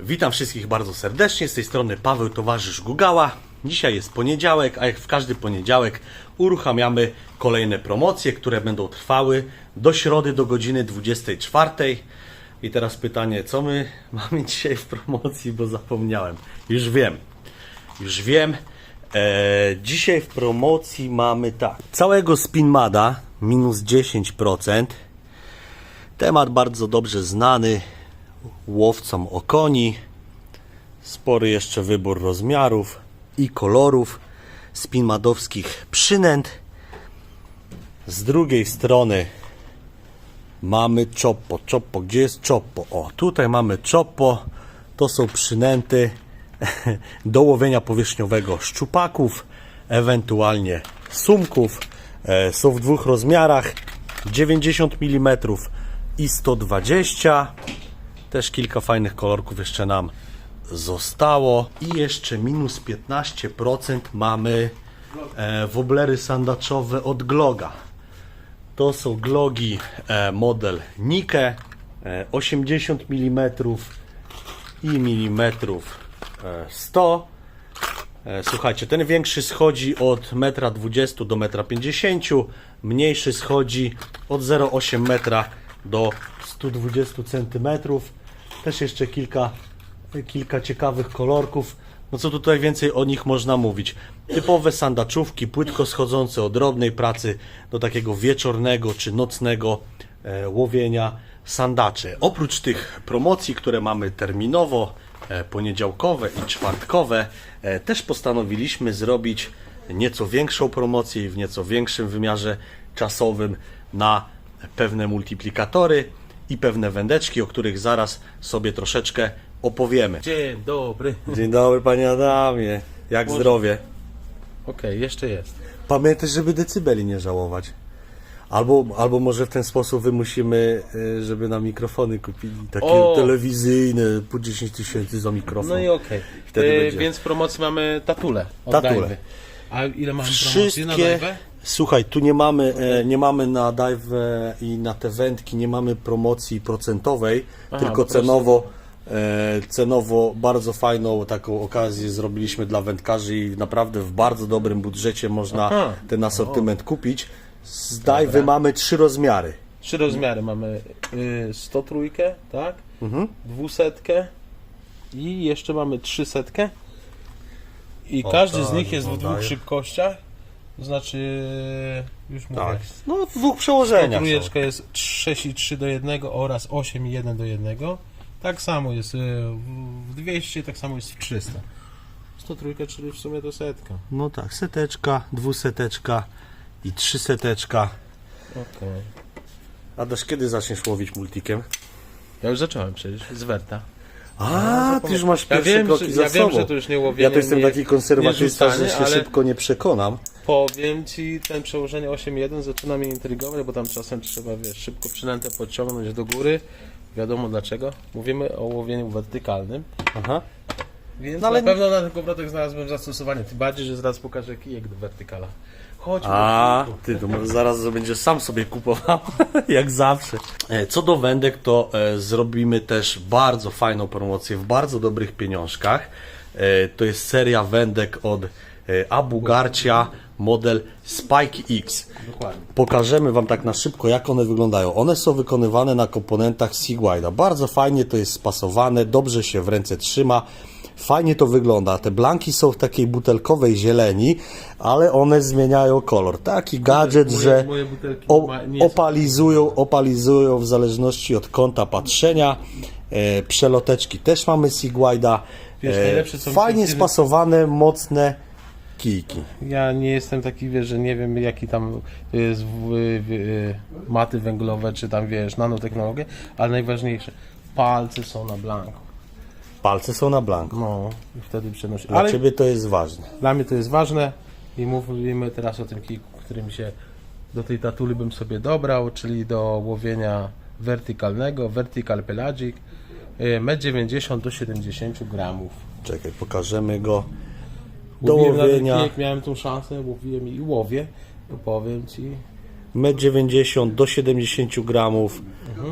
Witam wszystkich bardzo serdecznie. Z tej strony Paweł Towarzysz Gugała. Dzisiaj jest poniedziałek, a jak w każdy poniedziałek uruchamiamy kolejne promocje, które będą trwały do środy do godziny 24. I teraz pytanie, co my mamy dzisiaj w promocji, bo zapomniałem. Już wiem. Już wiem. Eee, dzisiaj w promocji mamy tak. Całego Spinmada minus 10%. Temat bardzo dobrze znany łowcom okoni. Spory jeszcze wybór rozmiarów i kolorów spinmadowskich przynęt. Z drugiej strony mamy Choppo. Choppo, gdzie jest Choppo? O, tutaj mamy Choppo. To są przynęty do łowienia powierzchniowego szczupaków, ewentualnie sumków. E, Są w dwóch rozmiarach 90 mm i 120 też kilka fajnych kolorków jeszcze nam zostało. I jeszcze minus 15% mamy e, woblery sandaczowe od Gloga. To są glogi e, model Nike e, 80 mm i milimetrów e, 100 E, Słuchajcie, ten większy schodzi od 1,20 m do 1,50 m, mniejszy schodzi od 0,8 metra do 120 cm. Też jeszcze kilka, kilka ciekawych kolorków. No co tutaj więcej o nich można mówić? Typowe sandaczówki, płytko schodzące od drobnej pracy do takiego wieczornego czy nocnego e, łowienia sandaczy. Oprócz tych promocji, które mamy terminowo, e, poniedziałkowe i czwartkowe, e, też postanowiliśmy zrobić nieco większą promocję i w nieco większym wymiarze czasowym na pewne multiplikatory i pewne wędeczki, o których zaraz sobie troszeczkę opowiemy. Dzień dobry. Dzień dobry panie Adamie, jak zdrowie? Okej, jeszcze jest. Pamiętaj, żeby decybeli nie żałować. Albo, albo może w ten sposób wymusimy, e, żeby na mikrofony kupili takie O! telewizyjne, po 10 tysięcy za mikrofon. No i okej. Wtedy E, będzie. Więc w promocji mamy tatule. Od Tatule. A ile mamy promocji na Wszystkie. Słuchaj, tu nie mamy, e, nie mamy na dive i na te wędki, nie mamy promocji procentowej, Aha, tylko cenowo, e, cenowo bardzo fajną taką okazję zrobiliśmy dla wędkarzy i naprawdę w bardzo dobrym budżecie można Aha. ten asortyment kupić. Z dive mamy trzy rozmiary. Trzy rozmiary mamy. Y, 103, tak? Mhm. Dwusetkę i jeszcze mamy trzysetkę. I O, każdy z tak, nich jest w wyglądają. dwóch szybkościach. To znaczy, już mówię. Tak. No w dwóch przełożeniach. Trójeczka jest 6,3 do 1 oraz 8,1 do 1. Tak samo jest w- w 200, tak samo jest w 300. 103, czyli w sumie to setka. No tak, seteczka, dwuseteczka i trzyseteczka. Okej. Adaś, kiedy zaczniesz łowić multikiem? Ja już zacząłem przecież z Werta. A, ty już masz Ja pierwsze wiem, kroki że- za ja wiem, sobą. że to już nie łowienie, Ja to jestem taki konserwatysta, że się ale- szybko nie przekonam. Powiem Ci, ten przełożenie 8.1 zaczyna mnie intrygować, bo tam czasem trzeba, wiesz, szybko przynętę podciągnąć do góry. Wiadomo dlaczego. Mówimy o łowieniu wertykalnym. Aha. Więc No ale na pewno na ten kompletek znalazłem zastosowanie. Tym bardziej, że zaraz pokażę kijek do wertykala. Chodź, A, ty to może zaraz będziesz sam sobie kupował, jak zawsze. E, Co do wędek, to e, zrobimy też bardzo fajną promocję w bardzo dobrych pieniążkach. E, To jest seria wędek od Abu Garcia, model Spike X. Dokładnie. Pokażemy Wam tak na szybko, jak one wyglądają. One są wykonywane na komponentach Sigwide'a. Bardzo fajnie to jest spasowane, dobrze się w ręce trzyma. Fajnie to wygląda. Te blanki są w takiej butelkowej zieleni, ale one zmieniają kolor. Taki gadżet, moje- że moje o, opalizują, opalizują w zależności od kąta patrzenia. E, przeloteczki też mamy najlepsze są fajnie spasowane, mocne kijki. Ja nie jestem taki, wiesz, że nie wiem jaki tam jest w, w, maty węglowe, czy tam, wiesz, nanotechnologie, ale najważniejsze, palce są na blanku. Palce są na blanko. No, i wtedy przenosi. Dla Ale Ciebie to jest ważne. dla mnie to jest ważne i mówimy teraz o tym kiku, którym się do tej tatuli bym sobie dobrał, czyli do łowienia wertykalnego, vertical pelagic, y, 1,90 m do 70 gramów. Czekaj, pokażemy go. Do Łowiłem łowienia kijek, miałem tą szansę, łowiłem i łowię, to powiem Ci, 1,90 m do 70 gramów.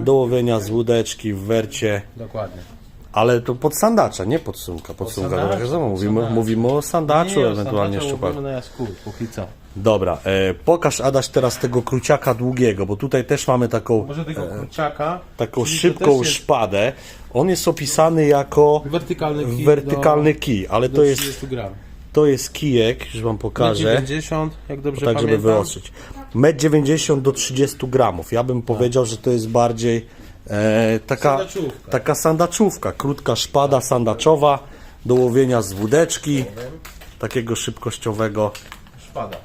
Do łowienia z łódeczki w wercie. dokładnie. Ale to pod sandacza, nie pod sumka. Pod sumka sandacza, Mówimy, sandacza. mówimy o sandaczu, Nie, ewentualnie szczupaku. na jaskół, póki co. Dobra, e, pokaż Adaś teraz tego kruciaka długiego, bo tutaj też mamy taką, Może tego kurczaka. taką czyli to szybką jest szpadę. On jest opisany jako Wertykalny kij wertykalny kij, ale do, to do jest, 30 gram. To jest kijek, już wam pokażę. 90, jak dobrze tak, żeby pamiętam. wyostrzyć. 1,90 m do 30 gramów. Ja bym powiedział, że to jest bardziej e, taka, Sandaczówka. taka sandaczówka. Krótka szpada sandaczowa do łowienia z wódeczki. Takiego szybkościowego, Szpada.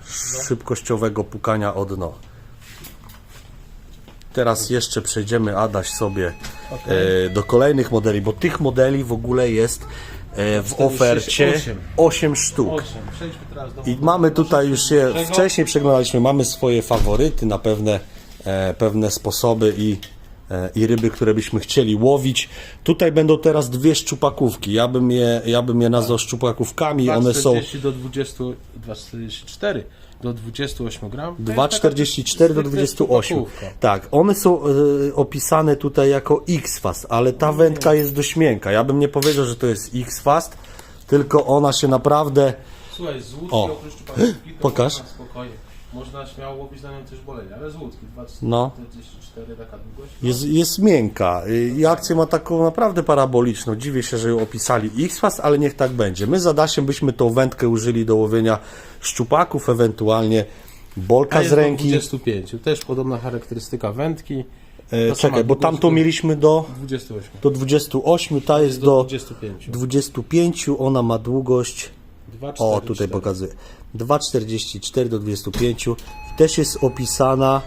szybkościowego pukania o dno. Teraz jeszcze przejdziemy, Adaś, sobie e, do kolejnych modeli, bo tych modeli w ogóle jest w 48. ofercie 8 sztuk. 8. Przejdźmy teraz do I mamy tutaj już się, wcześniej przeglądaliśmy, mamy swoje faworyty na pewne, e, pewne sposoby i, e, i ryby, które byśmy chcieli łowić. Tutaj będą teraz dwie szczupakówki. Ja bym je, ja bym je nazwał szczupakówkami. One są 2,40 do 20, 2,44 do 28 gram. To jest 2,44 do taka 28. szczupakówka. Tak, one są e, opisane tutaj jako X-Fast, ale ta wędka jest dość miękka. Ja bym nie powiedział, że to jest X-Fast, tylko ona się naprawdę Słuchaj, z łódki O. oprócz Pokaż. można spokojnie. Można śmiało łowić na nią też bolenie, ale z łódki 2,44 No. taka długość. Jest, jest miękka y, i akcję ma taką naprawdę paraboliczną. Dziwię się, że ją opisali X-Fast, ale niech tak będzie. My z Adasiem byśmy tą wędkę użyli do łowienia szczupaków, ewentualnie bolka z ręki. do 25. Też podobna charakterystyka wędki. E, czekaj, bo tamtą mieliśmy do, 28. do 28, ta jest Do do 25. 25, ona ma długość, 2,44. O tutaj pokazuję, 2,44 do 25. Też jest opisana,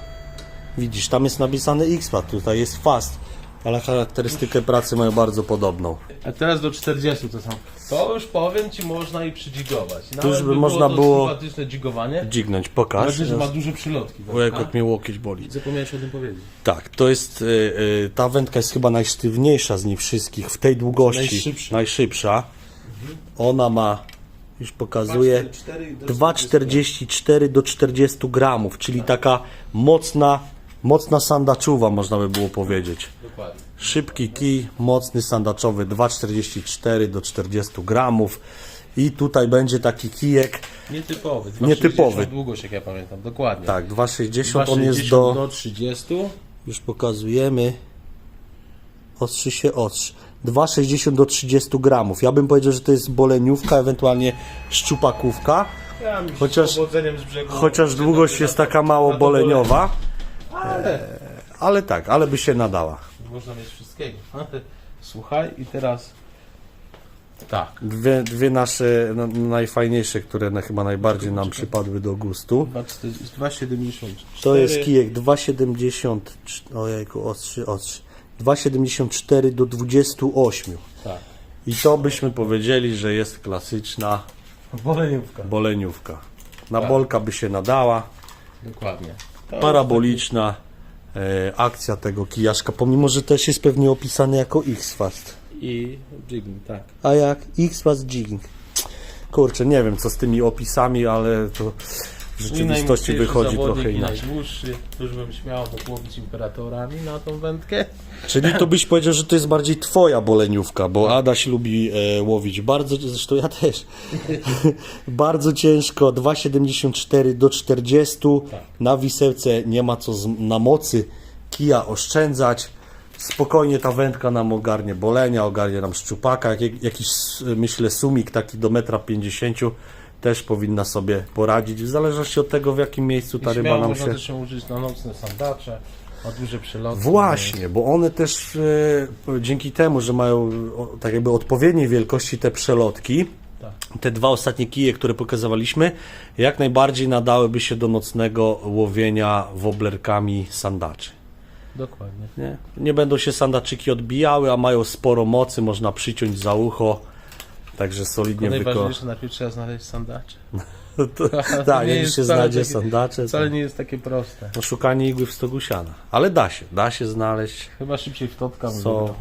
widzisz, tam jest napisane X-Fast, tutaj jest fast, ale charakterystykę pracy mają bardzo podobną. A teraz do 40 to są. To już powiem Ci, można i przydzigować. Nawet już by by można to było- sympatyczne dzigowanie. Pokaż. Znaczy, że ma duże przylotki. O, jak, jak mnie łokieć boli. Zapomniałeś o tym powiedzieć. Tak, to jest, y, y, ta wędka jest chyba najsztywniejsza z nich wszystkich, w tej długości. Najszybsza. Najszybsza. Ona ma, już pokazuję, 2,44 do 2,44 do 40 gramów, czyli taka mocna, mocna sandaczuwa, można by było powiedzieć. Dokładnie. Szybki kij, mocny sandaczowy, 2,44 do 40 gramów. I tutaj będzie taki kijek, Nietypowy. Nietypowy. 2,60 długość, jak ja pamiętam. Dokładnie. tak, 2,60, 2,60 on jest do... do 30. Już pokazujemy. Ostrzy się ostrzy. 2,60 do 30 gramów. Ja bym powiedział, że to jest boleniówka, ewentualnie szczupakówka. Ja Chociaż- Chociaż długość jest taka mało boleniowa. Ale Ale tak, ale by się nadała. można mieć wszystkiego. Słuchaj i teraz tak. Dwie, dwie nasze no, najfajniejsze, które na, chyba najbardziej nam przypadły do gustu. 2,70. To jest kijek 2,70. Ojejku, ostrzy, ostrzy. 2,74 do 28. Tak. I to byśmy powiedzieli, że jest klasyczna Boleniówka. boleniówka. Na Tak. bolka by się nadała. Dokładnie. To Paraboliczna e, akcja tego kijaszka, pomimo, że też jest pewnie opisany jako X-Fast. I jigging, tak. A jak X-Fast Jigging. Kurczę, nie wiem co z tymi opisami, ale to w rzeczywistości wychodzi trochę inaczej. Najdłuższy, już bym śmiało mógł łowić imperatorami na tą wędkę. Czyli to byś powiedział, że to jest bardziej twoja boleniówka, bo Adaś lubi e, łowić bardzo, zresztą ja też, bardzo ciężko, 2,74 do 40, na wisełce nie ma co z, na mocy kija oszczędzać, spokojnie ta wędka nam ogarnie bolenia, ogarnie nam szczupaka, jak, jakiś myślę sumik taki do 1,50 m też powinna sobie poradzić, w zależności od tego w jakim miejscu ta I ryba nam można się... też ją użyć na nocne sandacze, ma duże przeloty. Właśnie, bo one też e, dzięki temu, że mają o, tak jakby odpowiedniej wielkości te przelotki, Tak. te dwa ostatnie kije, które pokazywaliśmy, jak najbardziej nadałyby się do nocnego łowienia woblerkami sandaczy. Dokładnie. Nie? nie będą się sandaczyki odbijały, a mają sporo mocy, można przyciąć za ucho, także solidnie To wyko... najważniejsze, najpierw trzeba znaleźć sandacze. To- To Tak, jak się znajdzie takie- sandacze, to Wcale nie jest takie proste. no, szukanie igły w stogu siana. Ale da się, da się znaleźć. Chyba szybciej w totka wybrał.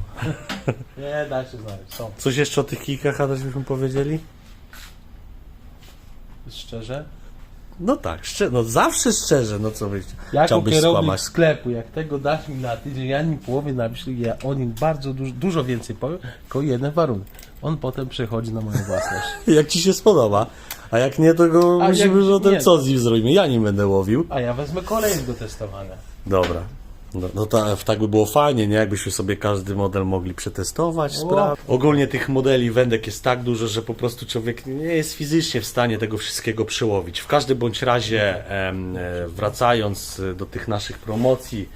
Nie, da się znaleźć, są. Coś jeszcze o tych kijkach, Adaś, byśmy powiedzieli? Szczerze? No tak, szczerze, no zawsze szczerze, no co byś Jako kierownik skłamać. sklepu, jak tego dasz mi na tydzień, ja nim połowie napiszę, ja o nim bardzo dużo, dużo więcej powiem, tylko jeden warunek. On potem przechodzi na moją własność. Jak ci się spodoba. A jak nie, to go A musimy jak potem nie? co z nim zrobimy? Ja nim będę łowił. A ja wezmę kolejny do testowania. Dobra. No, no to, tak by było fajnie, nie? Jakbyśmy sobie każdy model mogli przetestować. Spra- Ogólnie tych modeli wędek jest tak dużo, że po prostu człowiek nie jest fizycznie w stanie tego wszystkiego przełowić. W każdym bądź razie, em, e, wracając e, do tych naszych promocji e,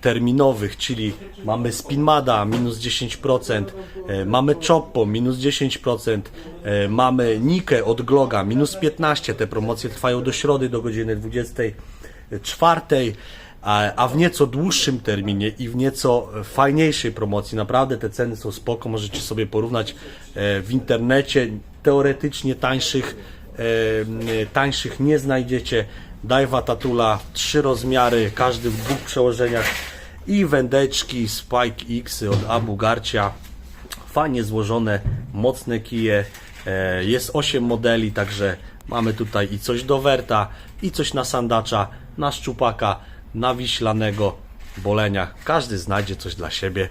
terminowych, czyli mamy Spinmada minus 10%, e, mamy Choppo minus 10%, e, mamy Nike od Gloga minus 15%. Te promocje trwają do środy do godziny 24 a, w nieco dłuższym terminie i w nieco fajniejszej promocji. Naprawdę te ceny są spoko, możecie sobie porównać e, w internecie. Teoretycznie tańszych, tańszych nie znajdziecie. Dajwa Tatula, trzy rozmiary, każdy w dwóch przełożeniach i wędeczki Spike X od Abu Garcia fajnie złożone, mocne kije. E, Jest 8 modeli, także mamy tutaj i coś do werta, i coś na sandacza, na szczupaka, na wiślanego, boleniach. Każdy znajdzie coś dla siebie.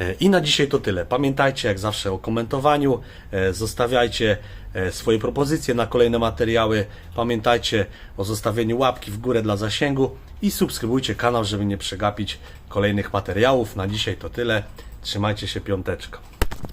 E, I na dzisiaj to tyle. Pamiętajcie jak zawsze o komentowaniu, e, zostawiajcie e, swoje propozycje na kolejne materiały. Pamiętajcie o zostawieniu łapki w górę dla zasięgu i subskrybujcie kanał, żeby nie przegapić kolejnych materiałów. Na dzisiaj to tyle. Trzymajcie się piąteczka.